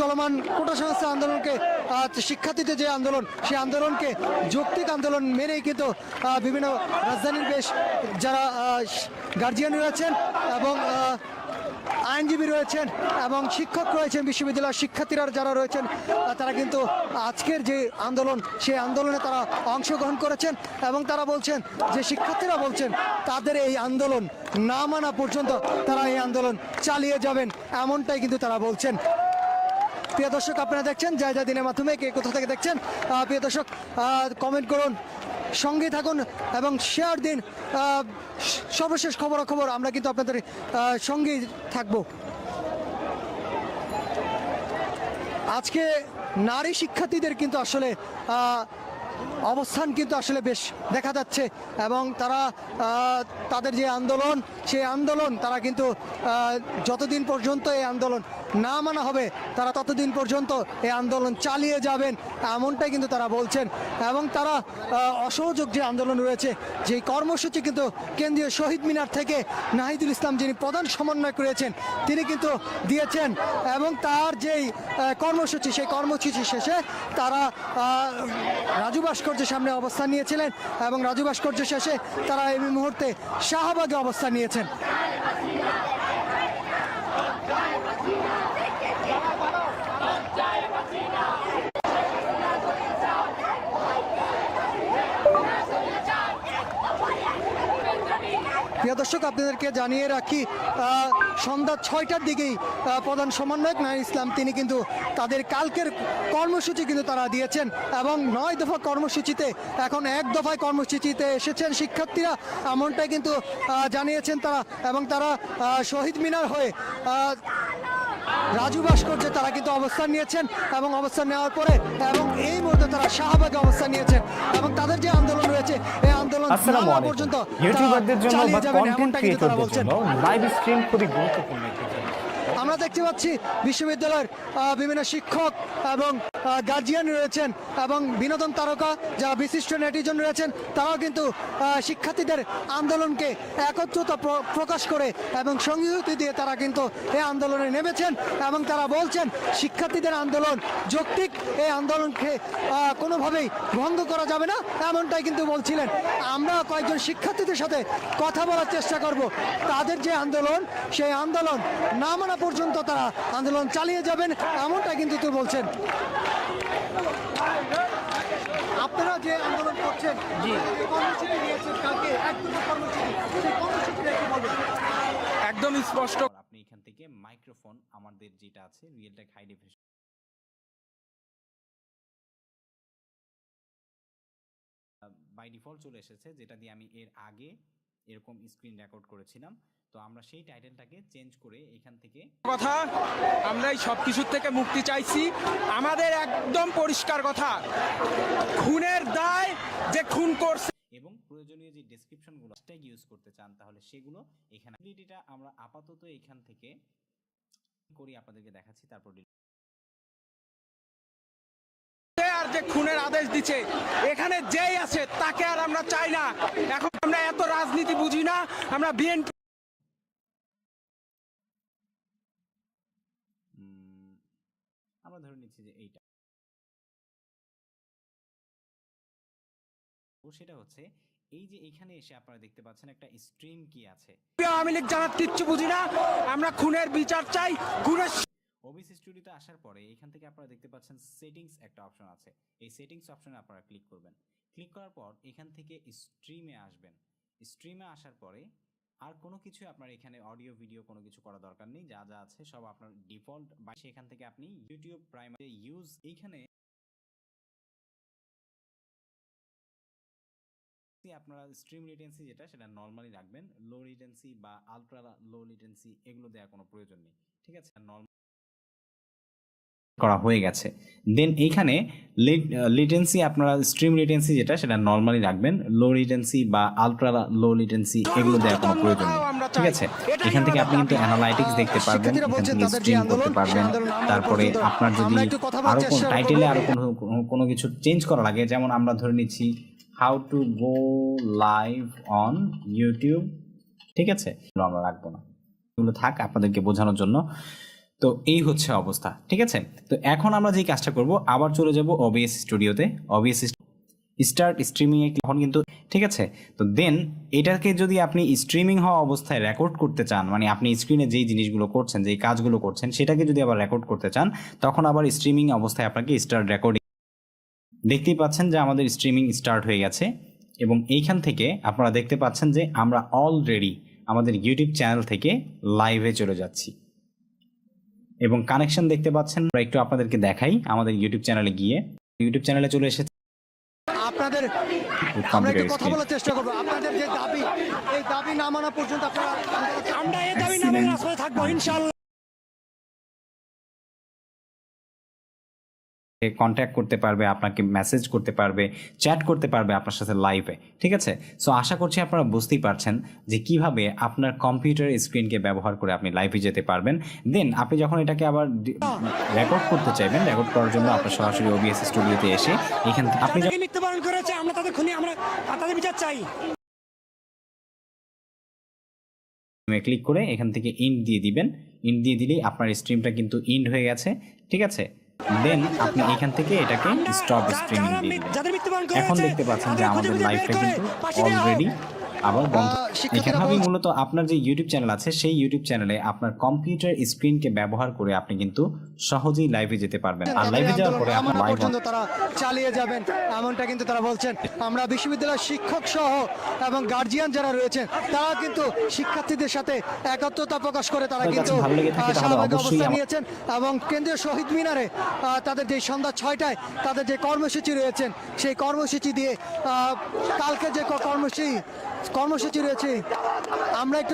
চলমান কোটা সংস্থা আন্দোলনকে শিক্ষার্থীদের যে আন্দোলন, সেই আন্দোলনকে যৌক্তিক আন্দোলন মেনেই কিন্তু বিভিন্ন রাজধানীর বেশ যারা গার্জিয়ান রয়েছেন এবং আইনজীবী রয়েছেন এবং শিক্ষক রয়েছেন, বিশ্ববিদ্যালয়ের শিক্ষার্থীরা যারা রয়েছেন তারা কিন্তু আজকের যে আন্দোলন, সেই আন্দোলনে তারা অংশগ্রহণ করেছেন এবং তারা বলছেন যে শিক্ষার্থীরা বলছেন তাদের এই আন্দোলন না মানা পর্যন্ত তারা এই আন্দোলন চালিয়ে যাবেন, এমনটাই কিন্তু তারা বলছেন। প্রিয় দর্শক, আপনারা দেখছেন যা দিনের মাধ্যমে কে কোথা থেকে দেখছেন? প্রিয় দর্শক কমেন্ট করুন, সঙ্গে থাকুন এবং শেয়ার দিন। সর্বশেষ খবর খবর আমরা কিন্তু আপনাদের সঙ্গেই থাকব। আজকে নারী শিক্ষার্থীদের কিন্তু আসলে অবস্থান কিন্তু আসলে বেশ দেখা যাচ্ছে এবং তারা তাদের যে আন্দোলন, সেই আন্দোলন তারা কিন্তু যতদিন পর্যন্ত এই আন্দোলন না মানা হবে, তারা ততদিন পর্যন্ত এই আন্দোলন চালিয়ে যাবেন এমনটাই কিন্তু তারা বলছেন। এবং তারা অসহযোগ যে আন্দোলন রয়েছে যে কর্মসূচি কিন্তু কেন্দ্রীয় শহীদ মিনার থেকে নাহিদুল ইসলাম যিনি প্রধান সমন্বয় করেছেন তিনি কিন্তু দিয়েছেন এবং তার যেই কর্মসূচি, সেই কর্মসূচি শেষে তারা রাজু ভাস্কর্যের সামনে অবস্থান নিয়েছিলেন এবং রাজু ভাস্কর্য শেষে তারা এই মুহূর্তে শাহবাগে অবস্থান নিয়েছেন। প্রিয় দর্শক, আপনাদেরকে জানিয়ে রাখি সন্ধ্যা ছয়টার দিকেই প্রধান সমন্বয়ক নাইর ইসলাম, তিনি কিন্তু তাদের কালকের কর্মসূচি কিন্তু তারা দিয়েছেন এবং নয় দফা কর্মসূচিতে, এখন এক দফায় কর্মসূচিতে এসেছেন শিক্ষার্থীরা, এমনটাই কিন্তু জানিয়েছেন তারা এবং তারা শহীদ মিনার হয়ে রাজু ভাস্কর্যে তারা কিন্তু অবস্থান নিয়েছেন এবং অবস্থান নেওয়ার পরে এবং এই মুহূর্তে তারা শাহবাগে অবস্থান নিয়েছেন এবং তাদের যে আন্দোলন রয়েছে এই আন্দোলন পর্যন্ত ইউটিউবারদের জন্য বা কন্টেন্ট ক্রিয়েটরদের বলছেন জন্য লাইভ স্ট্রিম খুবই গুরুত্বপূর্ণ। আমরা দেখতে পাচ্ছি বিশ্ববিদ্যালয়ের বিভিন্ন শিক্ষক এবং গার্জিয়ান রয়েছেন এবং বিনোদন তারকা যারা বিশিষ্ট নেটিজন রয়েছেন, তারাও কিন্তু শিক্ষার্থীদের আন্দোলনকে একত্রতা প্রকাশ করে এবং সংহতি দিয়ে তারা কিন্তু এই আন্দোলনে নেমেছেন এবং তারা বলছেন, শিক্ষার্থীদের আন্দোলন যৌক্তিক, এই আন্দোলনকে কোনোভাবেই ভঙ্গ করা যাবে না, এমনটাই কিন্তু বলছিলেন। আমরা কয়েকজন শিক্ষার্থীদের সাথে কথা বলার চেষ্টা করব। তাদের যে আন্দোলন, সেই আন্দোলন না মানা পর্যন্ত তারা আন্দোলন চালিয়ে যাবেন এমনটা কিন্তু তুই বলছেন। আপনারা যে আন্দোলন করছেন জি। কর্মসূচি নিয়েছেন কালকে একদম কর্মসূচি সেই কর্মসূচিটা একটু বলবেন? একদম স্পষ্ট। আপনি এখান থেকে মাইক্রোফোন আমাদের যেটা আছে real Realtek high definition by default চলে এসেছে যেটা দিয়ে আমি এর আগে এরকম স্ক্রিন রেকর্ড করেছিলাম। তো আমরা সেই টাইটেলটাকে চেঞ্জ করে এখান থেকে কথা আমরা এই সব কিছুর থেকে মুক্তি চাইছি। আমাদের একদম পরিষ্কার কথা খুনের দায় যে খুন করছে। এবং প্রয়োজনীয় যে ডেসক্রিপশনগুলো ইউজ করতে চান তাহলে সেগুলো এখানে আমরা আপাতত এখান থেকে করি আপনাদেরকে দেখাচ্ছি তারপর আর যে খুনের আদেশ দিচ্ছে এখানে যেই আছে তাকে আর আমরা চাই না। এখন আমরা এত রাজনীতি বুঝি না আমরা বিএনপি আমরা ধরে নিচ্ছি যে এইটা। ও সেটা হচ্ছে এই যে এখানে এসে আপনারা দেখতে পাচ্ছেন একটা স্ট্রিম কি আছে। আওয়ামী লীগ জানার কিচ্ছু বুঝি না আমরা খুনের বিচার চাই খুনের ওবিসি স্টুডিওতে আসার পরে এখান থেকে আপনারা দেখতে পাচ্ছেন সেটিংস একটা অপশন আছে। এই সেটিংস অপশনে আপনারা ক্লিক করবেন। ক্লিক করার পর এখান থেকে স্ট্রিমে আসবেন। স্ট্রিমে আসার পরে আর কোনো কিছু আপনার এখানে অডিও ভিডিও কোনো কিছু করা দরকার নেই। যা যা আছে সব আপনার ডিফল্ট বা সেখান থেকে আপনি ইউটিউব প্রাইমারি ইউজ এইখানে আপনারা স্ট্রিম লিটেন্সি যেটা, সেটা নর্মালি রাখবেন। লো লিটেন্সি বা আলট্রা লো লিটেন্সি এগুলো দেওয়ার কোনো প্রয়োজন নেই। ঠিক আছে? করা হয়ে গেছে। দেন এইখানে লিটেন্সি আপনারা স্ট্রিম লিটেন্সি যেটা সেটা নর্মালি রাখবেন। লো লিটেন্সি বা আলট্রা লো লিটেন্সি এগুলো দেওয়ার কোনো প্রয়োজন নেই। ঠিক আছে? এখান থেকে আপনি কিন্তু অ্যানালাইটিক্স দেখতে পারবেন এখান থেকে স্ট্রিম করতে পারবেন। তারপরে আপনার যদি আমরা একটু আরও কোনো টাইটেলে করব। আরও কোনো কোনো কিছু চেঞ্জ করা লাগে যেমন আমরা ধরে নিচ্ছি how to go live on YouTube ঠিক আছে? আমরা রাখব না। এগুলো থাক আপনাদেরকে বোঝানোর জন্য। তো এই হচ্ছে অবস্থা, ঠিক আছে? তো এখন আমরা যে কাজটা করব, আবার চলে যাব ওবিএস স্টুডিওতে ওবিএস স্টার্ট স্ট্রিমিং এ তখন কিন্তু, ঠিক আছে? তো দেন এটাকে যদি আপনি স্ট্রিমিং হওয়া অবস্থায় রেকর্ড করতে চান মানে আপনি স্ক্রিনে যেই জিনিসগুলো করছেন, যেই কাজগুলো করছেন, সেটাকে যদি আবার রেকর্ড করতে চান, তখন আবার স্ট্রিমিং অবস্থায় আপনাকে স্টার্ট রেকর্ডিং দেখতেই পাচ্ছেন যে আমাদের স্ট্রিমিং স্টার্ট হয়ে গেছে। এবং এইখান থেকে আপনারা দেখতে পাচ্ছেন যে আমরা অলরেডি আমাদের ইউটিউব চ্যানেল থেকে লাইভে চলে যাচ্ছি। এবং কানেকশন দেখতে পাচ্ছেন আমরা একটু আপনাদেরকে দেখাই আমাদের ইউটিউব চ্যানেলে গিয়ে। ইউটিউব চ্যানেলে চলে এসেছে। আপনাদের আমরা একটু কথা বলার চেষ্টা করব। আপনাদের যে দাবি এই দাবি না মানা পর্যন্ত আপনারা আমরা এই দাবি না মেনে রাস্তায় থাকব ইনশাআল্লাহ কন্ট্যাক্ট করতে পারবে আপনাকে মেসেজ করতে পারবে চ্যাট করতে পারবে আপনার সাথে লাইভে ঠিক আছে? সো আশা করছি আপনারা বুঝতেই পারছেন যে কীভাবে আপনার কম্পিউটার স্ক্রিনকে ব্যবহার করে আপনি লাইভে যেতে পারবেন। দেন আপনি যখন এটাকে আবার রেকর্ড করতে চাইবেন রেকর্ড করার জন্য আপনার সরাসরি ওবিএস স্টুডিওতে এসে এখান থেকে আপনি মৃত্যুবরণ করেছে আমরা তাদের খুনি আমরা তাদের বিচার চাই। ক্লিক করে এখান থেকে ইন্ড দিয়ে দিবেন। ইন্ড দিয়ে দিলেই আপনার স্ট্রিমটা কিন্তু ইন্ড হয়ে গেছে ঠিক আছে? দেন আপনি এখান থেকে এটাকে স্টপ স্ট্রিমিং দিয়ে দিবেন এখন দেখতে পাচ্ছেন যে আমাদের লাইভটা কিন্তু। অলরেডি আবার বন্ধ আহ, শিক্ষার্থীরা মূলত আপনার যে ইউটিউব চ্যানেল আছে সেই ইউটিউব চ্যানেলে আপনার কম্পিউটার স্ক্রিনকে ব্যবহার করে আপনি কিন্তু সহজেই লাইভে যেতে পারবেন। আর লাইভে যাওয়ার পরে আপনার লাইভ পর্যন্ত তারা চালিয়ে যাবেন এমনটা কিন্তু তারা বলছেন। আমরা বিশ্ববিদ্যালয়ের শিক্ষক সহ এবং গার্জিয়ান যারা রয়েছেন তারা কিন্তু শিক্ষার্থীদের সাথে একাত্মতা প্রকাশ করে তারা কিন্তু স্বাভাবিক অবস্থান নিয়েছেন। এবং কেন্দ্রীয় শহীদ মিনারে তাদের যে সন্ধ্যা ছয়টায় তাদের যে কর্মসূচি রয়েছেন সেই কর্মসূচি দিয়ে আহ, কালকে যে কর্মসূচি কর্মসূচি রয়েছে। আমরা একটু